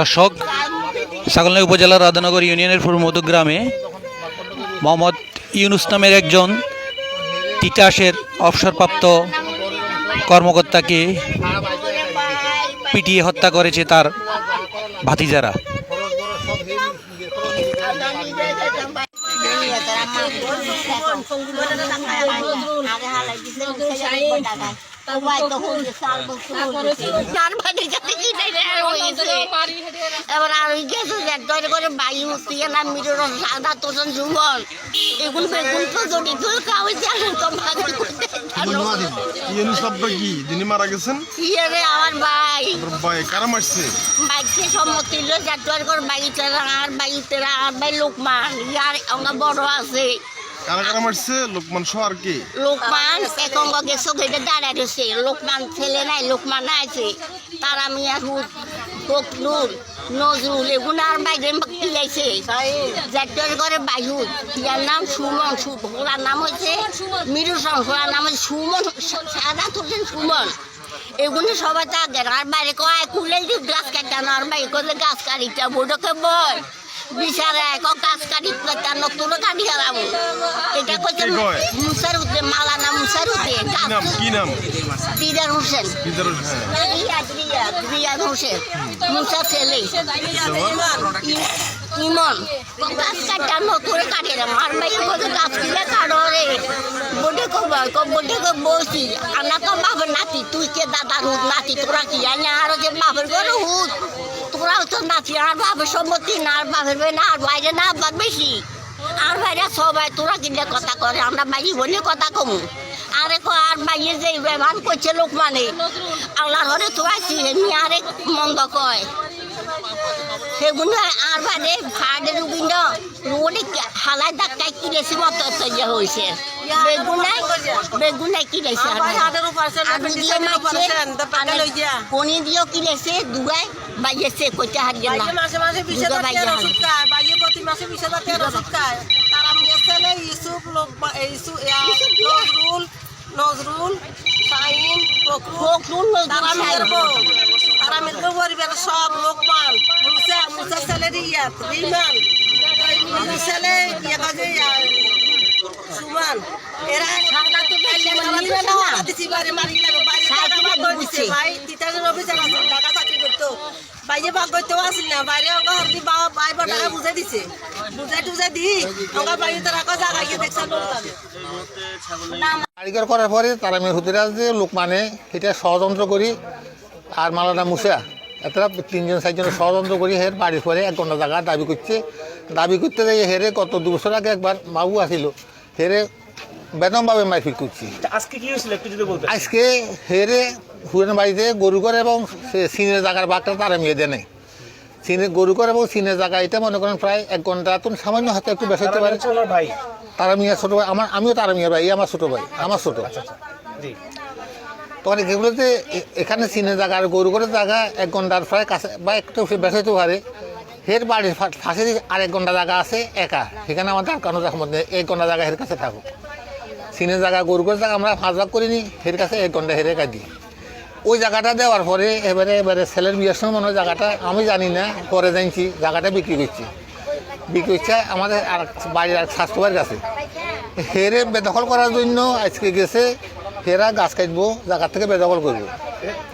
দর্শক ছাগলনাই উপজেলার রাধানগর ইউনিয়নের ফুরমধু গ্রামে মোহাম্মদ ইউনুস নামের একজন তিতাসের অবসরপ্রাপ্ত কর্মকর্তাকে পিটিয়ে হত্যা করেছে তার ভাতিজারা। এবার আর ওই গেছে করে বাই উঠিয়ে না মিরর সাদা তোজন জুমন এগুলো বেগুন তো যদি তুই খাওয়াই জানো তো ভাগে করতে জানো ইয়েনু কি? যিনি মারা গেছেন? ইয়ে আমার ভাই। ভাই কারা মারছে? বাইককে সম্মতি লো যাত্রার করে বাইতে আর বাইতে আর বাই লোকমান ইয়ার বড় আছে। কারা কারা মারছে, লোকমান সহ আর কি? লোকমান একঙ্গ গেছো গেটে দাঁড়ায় তারা মিয়া হুদ নজরুল এগুলো আর করে ইয়ার নাম সুমন ওনার নাম হচ্ছে মিরু ওনার নাম হচ্ছে সুমন সাদা তুলছেন সুমন। এগুলো সবাই থাকে আর বাইরে কয় কুলে গাছ কাটানো আর বাইরে গাছ কাটিটা বোর্ডকে বয় বিচারে গাছ কাটি কেন তোর কাটি হারাবো। এটা কে কয়? মুসার উদ্দে মালানা মুসার উদ্দে কি নাম? কি নাম? দিদার হোসেন। বিদার হ্যাঁ। রিয়াদ রিয়াদ রিয়াদ হোসেন। মুসা ছেলে। ইমন। গাছ কাটানো তোর কাটে না মার ভাই বলে গাছ কিনে কাটো রে। কো কো বসি আনা তো বাবার নাতি তুই কে দাদার নাতি তোরা কি আর যে বাবার ঘরে হুদ তোরা তো নাচি, আর বাবার সম্মতি না, আর বাবার না, আর বাইরে না বাদ বেশি। আর বাইরে সবাই তোরা কিনে কথা করে, আমরা বাইরে বলে কথা কমু। আর কো, আর বাইরে যে ব্যবহার করছে লোক মানে আল্লাহর ঘরে তো আছি আরেক মন্দ কয়। সেগুলো আর বাদে ভাড়ে রুগিন রোডে হালাই ধাক্কায় কিনেছি মতো ইয়ে হয়েছে বেগুনাই বেগুনাই কিনেছে আলু দিয়ে মারছে কনি দিয়েও কিনেছে দুগাই বাইয়েছে কইতে হাত গেল মাসে মাসে বিশ হাজার প্রতি মাসে বিশ হাজার ওষুধ খায়। তারা মেয়ে ছেলে ইউসুফ নজরুল নজরুল প্রখরুল ফখরুল তারা নজরুল তারা মেয়ের পরিবার সব লোকমান। মুসা মুসা ছেলে রিয়াত রিমান। মুসা ছেলে সুমান। তারা করার পরে তারা যে লোক মানে সেটা ষড়যন্ত্র করি, আর মালানা মুসা এতটা তিনজন চারজন ষড়যন্ত্র করি, হের বাড়ির পরে এক ঘণ্টা জায়গা দাবি করছে। দাবি করতে যাই হেরে গত দু বছর আগে একবার মাবু আসিল হেরে বেদমভাবে মারপিট করছি। আজকে কি হয়েছিল একটু যদি বলতে আজকে হেরে হুয়েন বাড়িতে গরু করে এবং সিনের জায়গার বাঘটা তারা মেয়ে দেয় নাই। সিনের গরু করে এবং সিনের জায়গা এটা মনে করেন প্রায় এক ঘণ্টা তো সামান্য হাতে একটু বেশ হতে পারে। ভাই? তারা মিয়া ছোটো ভাই আমার আমিও তারা মিয়া ভাই আমার ছোটো ভাই আমার ছোটো। তখন এগুলোতে এখানে চিনে জায়গা আর গরু করে জায়গা এক ঘণ্টার প্রায় কাছে বা একটু বেসাইতে পারে। হের বাড়ির ফা- পাশে যে আর ঘণ্টা জায়গা আছে, একা। সেখানে কোনো রকম নেই। এক ঘণ্টা জায়গা হের কাছে থাকুক। চিনে জায়গা গরু করে জায়গা আমরা পাঁচ ভাগ করিনি, হের কাছে এক ঘণ্টা হেরে কাটি ওই জায়গাটা দেওয়ার পরে এবারে এবারে ছেলের বিয়ের সময় মনে জায়গাটা, আমি জানি না, পরে জানছি জায়গাটা বিক্রি করছি। বিক্রি করছে আমাদের আর বাড়ির আর স্বাস্থ্যবাড়ির কাছে। হেরে বেদখল করার জন্য আজকে গেছে, হেরা গাছ কাটবো, জায়গা থেকে বেদখল করব।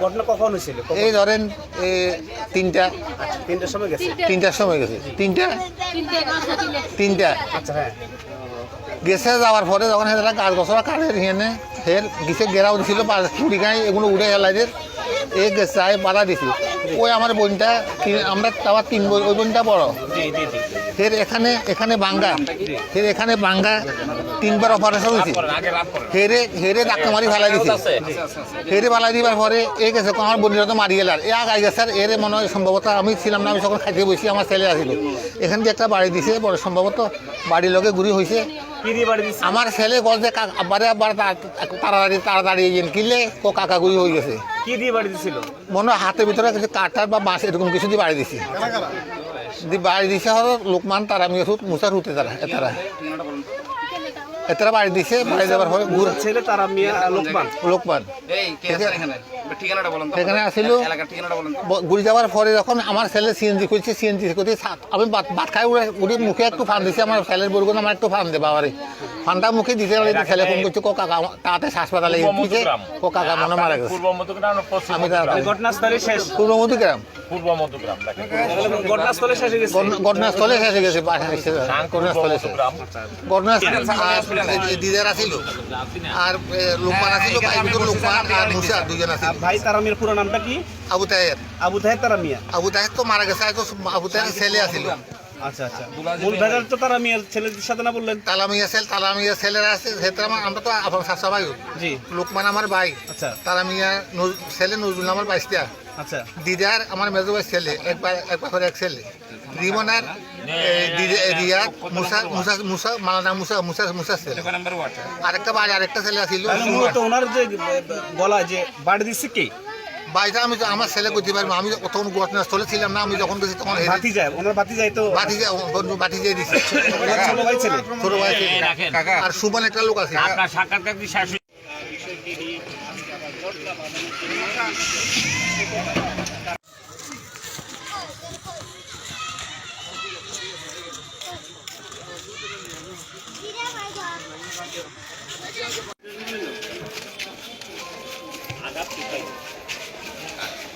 ঘটনা কখন হয়েছিল? এই ধরেন এ, তিনটা। তিনটার সময় গেছে? তিনটার সময় গেছে। তিনটা? তিনটা আচ্ছা হ্যাঁ। গেছে যাওয়ার পরে যখন হেরা গাছ গছরা কাটে হিনে হের গেছে গেরাও দিছিল কুড়ি গাই এগুলো উড়ে হেলাইদের এ গেছে আয় বাধা দিছি। ওই আমার বোনটা তিন- আমরা তাও তিন ওই বোনটা বড়। ফের এখানে এখানে বাঙ্গা। ফের এখানে বাঙ্গা তিনবার অপারেশন হয়েছে। হেরে হেরে ডাক্তার মারি ফেলাই দিছে। হেরে ফেলাই দিবার পরে এ গেছে আমার বন্ধুরা তো মারি গেলার এ আগাই গেছে আর এর মনে হয় সম্ভবত আমি ছিলাম না আমি যখন খাইতে বসি আমার ছেলে আসিল। এখান দিয়ে একটা বাড়ি দিছে বড় সম্ভবত বাড়ির লগে ঘুরি হয়েছে আমার ছেলে গল যে আব্বারে আব্বার তাড়াতাড়ি তাড়াতাড়ি ইয়ে কিনলে ও কাকাগুড়ি হয়ে গেছে। কি দিয়ে বাড়ি দিছিল? মনে হাতের ভিতরে কিছু কাঠার বা বাঁশ এরকম কিছু দিয়ে বাড়ি দিছি। বাড়ি দিছে হলো লোকমান তারা মিয়াসুত মুসার হুতে তারা এতারা এতারা বাড়ি দিছে বাড়ি যাবার পরে ঘুর ছেলে তারা মিয়া লোকমান। লোকমান। সেখানে আসিল ঘুরে যাওয়ার পরে যখন আমার ছেলে সিএনজি করছে সিএনজি করতে আমি ভাত ভাত খাই উড়ে উড়ে মুখে একটু ফান দিছি আমার ছেলের বলগুলো আমার একটু ফান দে বাবারে ফানটা মুখে দিতে পারি ছেলে ফোন করছে কো কাকা তাতে হাসপাতালে গিয়েছে কো কাকা মনে মারা গেছে। আমি ঘটনাস্থলে শেষ। পূর্ব মধুগ্রাম পূর্ব মধ্যগ্রাম। ঘটনাস্থলে শেষ হয়ে গেছে। ঘটনা- ঘটনাস্থলে শেষে গেছে ঘটনাস্থলে ঘটনাস্থলে দিদার আছিল আর লোকমান আছিল ভাই লোকমান আর মুসা দুজন আছিল ভাই তারামির পুরো নামটা কি? আবু তাহের। আবু তাহের তারা মিয়া আবু তাহের তো মারা গেছে আবু তাহের ছেলে আছিল আচ্ছা আচ্ছা। মূল ভেজাল তো তারা মিয়ার ছেলেদের সাথে না বললেন? তালামিয়া ছেলে তালামিয়া ছেলেরা আছে সেটা আমার আমরা তো আপনার শাসা ভাই জি। লোকমান আমার ভাই। আচ্ছা। ছেলে নজরুল আমার বাইশটা। আচ্ছা। দিদার আমার মেজো ভাই ছেলে এক পা- এক ছেলে। রিমনার রিয়াদ মুসা মুসা মুসা মালানা মুসা মুসা মুসা ছেলে। আরেকটা বাড়ি আরেকটা ছেলে আছিল মূলত ওনার যে গলায় যে বাড়ি দিচ্ছে কে? বাইটা আমি তো আমার ছেলে করতে পারব আমি তখন ঘটনাস্থলে ছিলাম না আমি যখন গেছি তখন বাতি যায় ওনার বাতি যায় তো বাটি যায় বাটি যায় দিছে। ছোট ভাই ছেলে। ছোট ভাই ছেলে। আর সুমন একটা লোক আছে। আপনার সাক্ষাৎকার